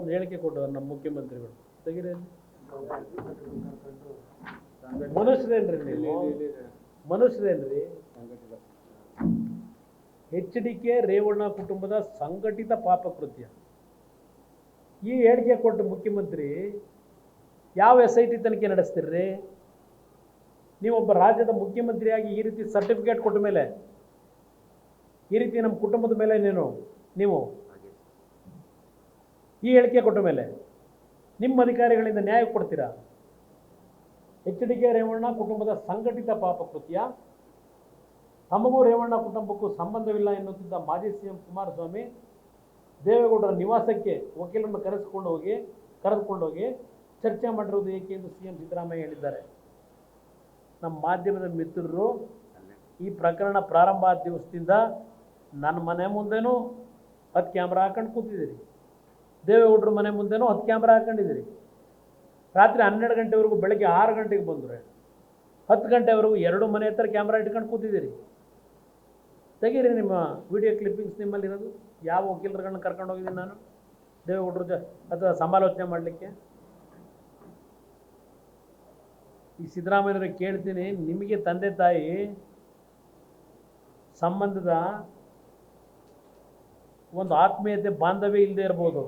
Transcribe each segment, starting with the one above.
ಒಂದು ಹೇಳಿಕೆ ಕೊಟ್ಟವ್ರು ನಮ್ಮ ಮುಖ್ಯಮಂತ್ರಿಗಳು. ತೆಗಿರೇನು ಮನುಷ್ಯರೇನ್ರಿ ನೀವು? ಮನುಷ್ಯರೇನ್ರಿ? ಎಚ್ ಡಿ ಕೆ ರೇವಣ್ಣ ಕುಟುಂಬದ ಸಂಘಟಿತ ಪಾಪ ಕೃತ್ಯ ಈ ಹೇಳಿಕೆ ಕೊಟ್ಟ ಮುಖ್ಯಮಂತ್ರಿ ಯಾವ ಎಸ್ ಐ ಟಿ ತನಿಖೆ ನಡೆಸ್ತೀರ್ರಿ? ನೀವೊಬ್ಬ ರಾಜ್ಯದ ಮುಖ್ಯಮಂತ್ರಿಯಾಗಿ ಈ ರೀತಿ ಸರ್ಟಿಫಿಕೇಟ್ ಕೊಟ್ಟ ಮೇಲೆ ಈ ರೀತಿ ನಮ್ಮ ಕುಟುಂಬದ ಮೇಲೆ ನೀನು ನೀವು ಈ ಹೇಳಿಕೆ ಕೊಟ್ಟ ಮೇಲೆ ನಿಮ್ಮ ಅಧಿಕಾರಿಗಳಿಂದ ನ್ಯಾಯ ಕೊಡ್ತೀರಾ? ಎಚ್ ಡಿ ಕೆ ರೇವಣ್ಣ ಕುಟುಂಬದ ಸಂಘಟಿತ ಪಾಪ ಕೃತ್ಯ ತಮಗೂ ರೇವಣ್ಣ ಕುಟುಂಬಕ್ಕೂ ಸಂಬಂಧವಿಲ್ಲ ಎನ್ನುತ್ತಿದ್ದ ಮಾಜಿ ಸಿ ಎಂ ಕುಮಾರಸ್ವಾಮಿ ದೇವೇಗೌಡರ ನಿವಾಸಕ್ಕೆ ವಕೀಲರನ್ನು ಕರೆಸಿಕೊಂಡು ಹೋಗಿ, ಕರೆದುಕೊಂಡು ಹೋಗಿ ಚರ್ಚೆ ಮಾಡಿರುವುದು ಏಕೆ ಎಂದು ಸಿ ಎಂ ಸಿದ್ದರಾಮಯ್ಯ ಹೇಳಿದ್ದಾರೆ. ನಮ್ಮ ಮಾಧ್ಯಮದ ಮಿತ್ರರು ಈ ಪ್ರಕರಣ ಪ್ರಾರಂಭ ಆದ ದಿವಸದಿಂದ ನನ್ನ ಮನೆ ಮುಂದೆನೂ ಅದು ಕ್ಯಾಮ್ರಾ ಹಾಕೊಂಡು ಕೂತಿದ್ದೀರಿ. ದೇವೇಗೌಡರ ಮನೆ ಮುಂದೆನೂ ಹತ್ತು ಕ್ಯಾಮ್ರಾ ಹಾಕೊಂಡಿದ್ದೀರಿ. ರಾತ್ರಿ ಹನ್ನೆರಡು ಗಂಟೆವರೆಗೂ ಬೆಳಗ್ಗೆ ಆರು ಗಂಟೆಗೆ ಬಂದರೆ ಹತ್ತು ಗಂಟೆವರೆಗೂ ಎರಡು ಮನೆ ಹತ್ರ ಕ್ಯಾಮ್ರಾ ಇಟ್ಕೊಂಡು ಕೂತಿದ್ದೀರಿ. ತೆಗೀರಿ ನಿಮ್ಮ ವಿಡಿಯೋ ಕ್ಲಿಪ್ಪಿಂಗ್ಸ್ ನಿಮ್ಮಲ್ಲಿ ಇರೋದು ಯಾವ ವಕೀಲರುಗಳನ್ನ ಕರ್ಕೊಂಡು ಹೋಗಿದ್ದೀನಿ ನಾನು? ದೇವೇಗೌಡರ ಜ ಅಥವಾ ಸಮಾಲೋಚನೆ ಮಾಡಲಿಕ್ಕೆ. ಈ ಸಿದ್ದರಾಮಯ್ಯವ್ರಿಗೆ ಕೇಳ್ತೀನಿ, ನಿಮಗೆ ತಂದೆ ತಾಯಿ ಸಂಬಂಧದ ಒಂದು ಆತ್ಮೀಯತೆ, ಬಾಂಧವ್ಯ ಇಲ್ಲದೆ ಇರ್ಬೋದು.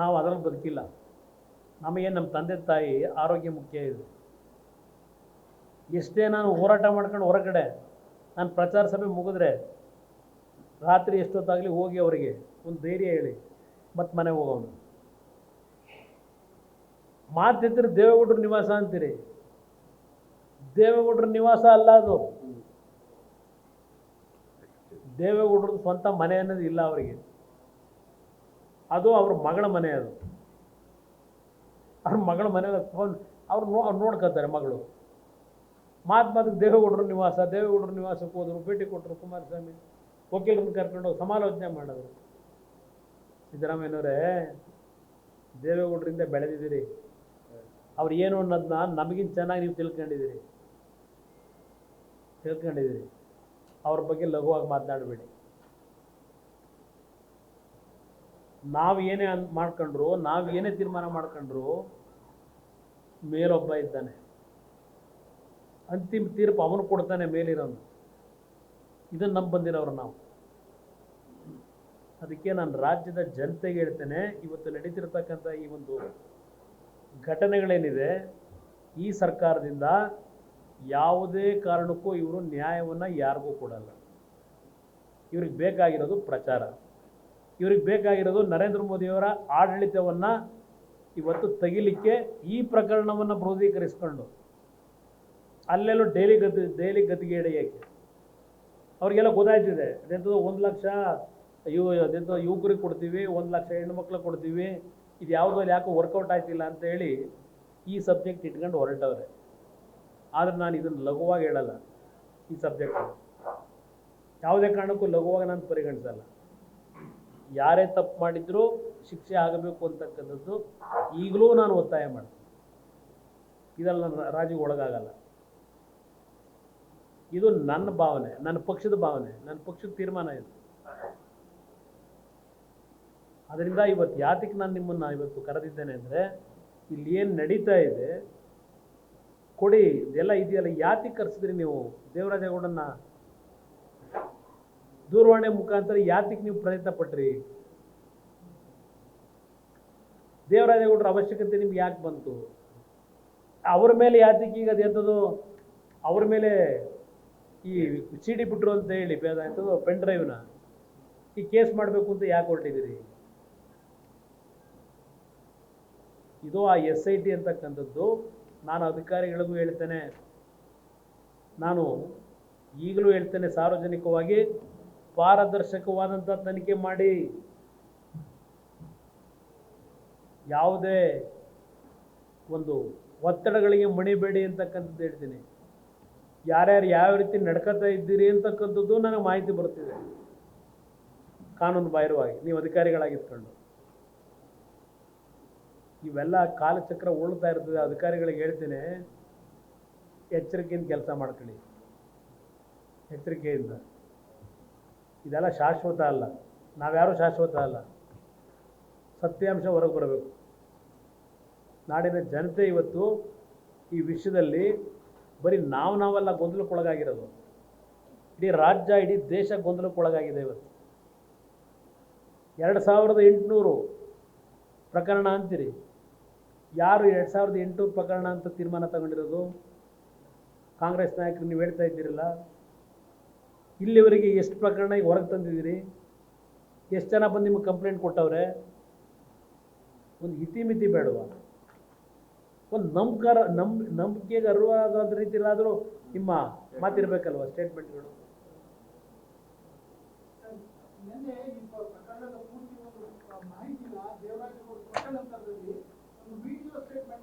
ನಾವು ಅದರಲ್ಲಿ ಬದುಕಿಲ್ಲ. ನಮಗೆ ನಮ್ಮ ತಂದೆ ತಾಯಿ ಆರೋಗ್ಯ ಮುಖ್ಯ ಇದೆ. ಎಷ್ಟೇ ನಾನು ಹೋರಾಟ ಮಾಡ್ಕೊಂಡು ಹೊರಗಡೆ ನಾನು ಪ್ರಚಾರ ಸಭೆ ಮುಗಿದ್ರೆ ರಾತ್ರಿ ಎಷ್ಟೊತ್ತಾಗಲಿ ಹೋಗಿ ಅವರಿಗೆ ಒಂದು ಧೈರ್ಯ ಹೇಳಿ, ಮತ್ತೆ ಮನೆಗೆ ಹೋಗೋಣ. ಮಾತಿದ್ರೆ ದೇವೇಗೌಡರ ನಿವಾಸ ಅಂತೀರಿ. ದೇವೇಗೌಡರ ನಿವಾಸ ಅಲ್ಲ ಅದು. ದೇವೇಗೌಡರದ್ದು ಸ್ವಂತ ಮನೆ ಅನ್ನೋದು ಇಲ್ಲ ಅವರಿಗೆ. ಅದು ಅವ್ರ ಮಗಳ ಮನೆ ಅದು. ಅವ್ರ ಮಗಳ ಮನೆ ಫೋನ್ ಅವ್ರು ನೋ, ಅವ್ರು ನೋಡ್ಕೊತಾರೆ ಮಗಳು. ಮಾತು ಮಾತಿಗೆ ದೇವೇಗೌಡರು ನಿವಾಸ, ದೇವೇಗೌಡರು ನಿವಾಸಕ್ಕೆ ಹೋದರು, ಭೇಟಿ ಕೊಟ್ಟರು ಕುಮಾರಸ್ವಾಮಿ. ವಕೀಲರನ್ನ ಕರ್ಕೊಂಡು ಹೋಗಿ ಸಮಾಲೋಚನೆ ಮಾಡಿದ್ರು. ಸಿದ್ದರಾಮಯ್ಯನವರೇ, ದೇವೇಗೌಡರಿಂದ ಬೆಳೆದಿದ್ದೀರಿ. ಅವ್ರು ಏನು ಅನ್ನೋದನ್ನ ನಮಗಿಂತ ಚೆನ್ನಾಗಿ ನೀವು ತಿಳ್ಕೊಂಡಿದ್ದೀರಿ. ತಿಳ್ಕೊಂಡಿದ್ದೀರಿ. ಅವ್ರ ಬಗ್ಗೆ ಲಘುವಾಗಿ ಮಾತನಾಡಬೇಡಿ. ನಾವು ಏನೇ ಅನ್ ಮಾಡ್ಕೊಂಡ್ರು, ನಾವು ಏನೇ ತೀರ್ಮಾನ ಮಾಡ್ಕೊಂಡ್ರು, ಮೇಲೊಬ್ಬ ಇದ್ದಾನೆ. ಅಂತಿಮ ತೀರ್ಪು ಅವನು ಕೊಡ್ತಾನೆ, ಮೇಲಿರೋನು. ಇದನ್ನು ನಂಬ ಬಂದಿರೋರು ನಾವು. ಅದಕ್ಕೆ ನಾನು ರಾಜ್ಯದ ಜನತೆಗೆ ಹೇಳ್ತೇನೆ, ಇವತ್ತು ನಡೀತಿರ್ತಕ್ಕಂಥ ಈ ಒಂದು ಘಟನೆಗಳೇನಿದೆ, ಈ ಸರ್ಕಾರದಿಂದ ಯಾವುದೇ ಕಾರಣಕ್ಕೂ ಇವರು ನ್ಯಾಯವನ್ನು ಯಾರಿಗೂ ಕೊಡಲ್ಲ. ಇವ್ರಿಗೆ ಬೇಕಾಗಿರೋದು ಪ್ರಚಾರ. ಇವ್ರಿಗೆ ಬೇಕಾಗಿರೋದು ನರೇಂದ್ರ ಮೋದಿಯವರ ಆಡಳಿತವನ್ನು ಇವತ್ತು ತೆಗಿಲಿಕ್ಕೆ ಈ ಪ್ರಕರಣವನ್ನು ಬೃಹದೀಕರಿಸ್ಕೊಂಡು ಅಲ್ಲೆಲ್ಲೋ ಡೈಲಿ ಗತಿ ಡೈಲಿ ಗತಿಗೆ ಹಿಡಿಯೋಕ್ಕೆ ಅವ್ರಿಗೆಲ್ಲ ಗೊತ್ತಾಯ್ತಿದೆ. ಅದೆಂಥದ್ದು ಒಂದು ಲಕ್ಷ ಯು ಅದೆಂಥದ್ದು ಯುವಕರಿಗೆ ಕೊಡ್ತೀವಿ, ಒಂದು ಲಕ್ಷ ಹೆಣ್ಮಕ್ಳಿಗೆ ಕೊಡ್ತೀವಿ, ಇದು ಯಾವುದೋ ಯಾಕೋ ವರ್ಕೌಟ್ ಆಯ್ತಿಲ್ಲ ಅಂತ ಹೇಳಿ ಈ ಸಬ್ಜೆಕ್ಟ್ ಇಟ್ಕೊಂಡು ಹೊರಟವ್ರೆ. ಆದರೆ ನಾನು ಇದನ್ನು ಲಘುವಾಗಿ ಹೇಳಲ್ಲ ಈ ಸಬ್ಜೆಕ್ಟ್ ಯಾವುದೇ ಕಾರಣಕ್ಕೂ ಲಘುವಾಗಿ ನಾನು ಪರಿಗಣಿಸಲ್ಲ. ಯಾರೇ ತಪ್ಪು ಮಾಡಿದ್ರೂ ಶಿಕ್ಷೆ ಆಗಬೇಕು ಅಂತಕ್ಕಂಥದ್ದು ಈಗಲೂ ನಾನು ಒತ್ತಾಯ ಮಾಡ್ತೀನಿ. ಇದೆಲ್ಲ ರಾಜಿಗೆ ಒಳಗಾಗಲ್ಲ. ಇದು ನನ್ನ ಭಾವನೆ, ನನ್ನ ಪಕ್ಷದ ಭಾವನೆ, ನನ್ನ ಪಕ್ಷದ ತೀರ್ಮಾನ ಇದು. ಅದರಿಂದ ಇವತ್ತು ಯಾತಕ್ಕೆ ನಾನು ನಿಮ್ಮನ್ನು ಇವತ್ತು ಕರೆದಿದ್ದೇನೆ ಅಂದರೆ, ಇಲ್ಲಿ ಏನು ನಡೀತಾ ಇದೆ, ಕೊಡಿ, ಇದೆಲ್ಲ ಇದೆಯಲ್ಲ, ಯಾತಕ್ಕೆ ಕರೆಸಿದ್ರಿ ನೀವು? ದೇವರಾಜೇಗೌಡನ್ನ ದೂರವಾಣಿ ಮುಖಾಂತರ ಯಾತಕ್ಕೆ ನೀವು ಪ್ರಯತ್ನ ಪಟ್ರಿ ದೇವರಾಜೇಗೌಡರ ಅವಶ್ಯಕತೆ ನಿಮ್ಗೆ ಯಾಕೆ ಬಂತು? ಅವ್ರ ಮೇಲೆ ಯಾತಕ್ಕೆ ಈಗ ಅದೆಂಥದ್ದು ಅವ್ರ ಮೇಲೆ ಈ ಸಿ ಡಿ ಬಿಟ್ರು ಅಂತ ಹೇಳಿ ಎಂಥದ್ದು ಪೆನ್ ಡ್ರೈವ್ನ ಈ ಕೇಸ್ ಮಾಡಬೇಕು ಅಂತ ಯಾಕೆ ಹೊರಟಿದ್ದೀರಿ? ಇದು ಆ ಎಸ್ ಐ ಟಿ ಅಂತಕ್ಕಂಥದ್ದು. ನಾನು ಅಧಿಕಾರಿಗಳಿಗೂ ಹೇಳ್ತೇನೆ. ನಾನು ಈಗಲೂ ಹೇಳ್ತೇನೆ ಸಾರ್ವಜನಿಕವಾಗಿ ಪಾರದರ್ಶಕವಾದಂಥ ತನಿಖೆ ಮಾಡಿ. ಯಾವುದೇ ಒಂದು ಒತ್ತಡಗಳಿಗೆ ಮಣಿಬೇಡಿ ಅಂತಕ್ಕಂಥದ್ದು ಹೇಳ್ತೀನಿ. ಯಾರ್ಯಾರು ಯಾವ ರೀತಿ ನಡ್ಕೋತಾ ಇದ್ದೀರಿ ಅಂತಕ್ಕಂಥದ್ದು ನನಗೆ ಮಾಹಿತಿ ಬರ್ತಿದೆ ಕಾನೂನು ಬಾಹಿರವಾಗಿ, ನೀವು ಅಧಿಕಾರಿಗಳಾಗಿತ್ಕೊಂಡು ಇವೆಲ್ಲ ಕಾಲಚಕ್ರ ಉಳ್ತಾ ಇರ್ತದೆ. ಅಧಿಕಾರಿಗಳಿಗೆ ಹೇಳ್ತೀನಿ, ಎಚ್ಚರಿಕೆಯಿಂದ ಕೆಲಸ ಮಾಡ್ಕೊಳ್ಳಿ. ಎಚ್ಚರಿಕೆಯಿಂದ. ಇದೆಲ್ಲ ಶಾಶ್ವತ ಅಲ್ಲ. ನಾವ್ಯಾರೂ ಶಾಶ್ವತ ಅಲ್ಲ. ಸತ್ಯಾಂಶ ಹೊರಗೆ ಬರಬೇಕು ನಾಡಿನ ಜನತೆ ಇವತ್ತು ಈ ವಿಷಯದಲ್ಲಿ ಬರೀ ನಾವು ನಾವೆಲ್ಲ ಗೊಂದಲಕ್ಕೊಳಗಾಗಿರೋದು. ಇಡೀ ರಾಜ್ಯ, ಇಡೀ ದೇಶ ಗೊಂದಲಕ್ಕೊಳಗಾಗಿದೆ ಇವತ್ತು. ಎರಡು ಸಾವಿರದ ಎಂಟುನೂರು ಪ್ರಕರಣ ಅಂತೀರಿ. ಯಾರು ಎರಡು ಸಾವಿರದ ಎಂಟುನೂರು ಪ್ರಕರಣ ಅಂತ ತೀರ್ಮಾನ ತಗೊಂಡಿರೋದು? ಕಾಂಗ್ರೆಸ್ ನಾಯಕರು, ನೀವು ಹೇಳ್ತಾ ಇದ್ದೀರಲ್ಲ ಇಲ್ಲಿವರೆಗೆ ಎಷ್ಟು ಪ್ರಕರಣ ಈಗ ಹೊರಗೆ ತಂದಿದ್ದೀರಿ? ಎಷ್ಟು ಜನ ಬಂದು ನಿಮಗೆ ಕಂಪ್ಲೇಂಟ್ ಕೊಟ್ಟವ್ರೆ? ಒಂದು ಇತಿಮಿತಿ ಬೇಡವಾ? ಒಂದು ನಂಬಿಕಾರ, ನಂಬ್, ನಂಬಿಕೆಗೆ ಅರ್ವಾದ ರೀತಿಯಲ್ಲಾದರೂ ನಿಮ್ಮ ಮಾತಿರ್ಬೇಕಲ್ವ ಸ್ಟೇಟ್ಮೆಂಟ್ಗಳು ನಿನ್ನೆ